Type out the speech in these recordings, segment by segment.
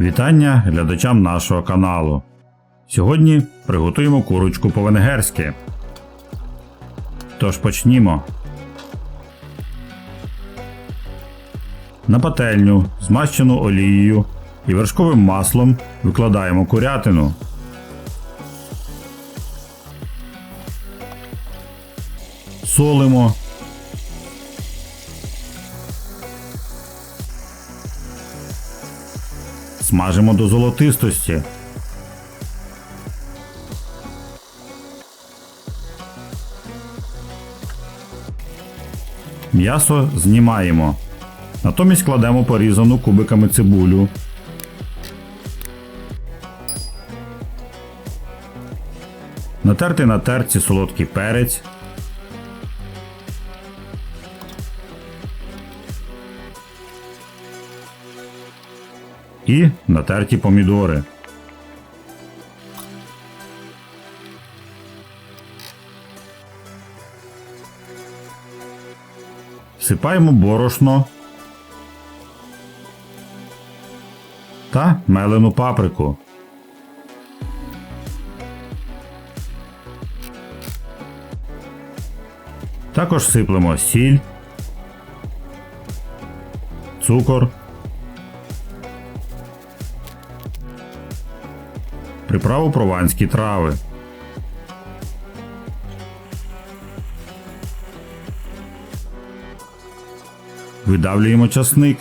Вітання глядачам нашого каналу. Сьогодні приготуємо курочку по-венгерськи. Тож почнімо. На пательню, змащену олією і вершковим маслом викладаємо курятину. Солимо. Смажимо до золотистості. М'ясо знімаємо. Натомість кладемо порізану кубиками цибулю. Натертий на терці солодкий перець. І натерті помідори. Всипаємо борошно та мелену паприку. Також сиплемо сіль, цукор, приправу прованські трави. Видавлюємо часник.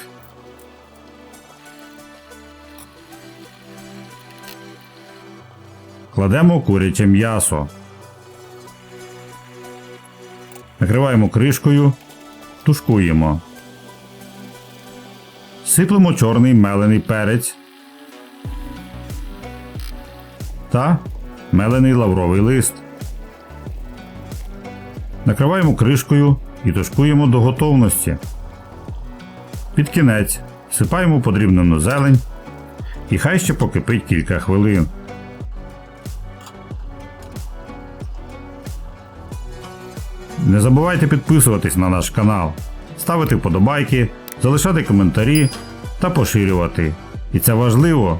Кладемо куряче м'ясо. Накриваємо кришкою, тушкуємо. Сиплемо чорний мелений перець та мелений лавровий лист. Накриваємо кришкою і тушкуємо до готовності. Під кінець всипаємо подрібнену зелень і хай ще покипить кілька хвилин. Не забувайте підписуватись на наш канал, ставити вподобайки, залишати коментарі та поширювати. І це важливо,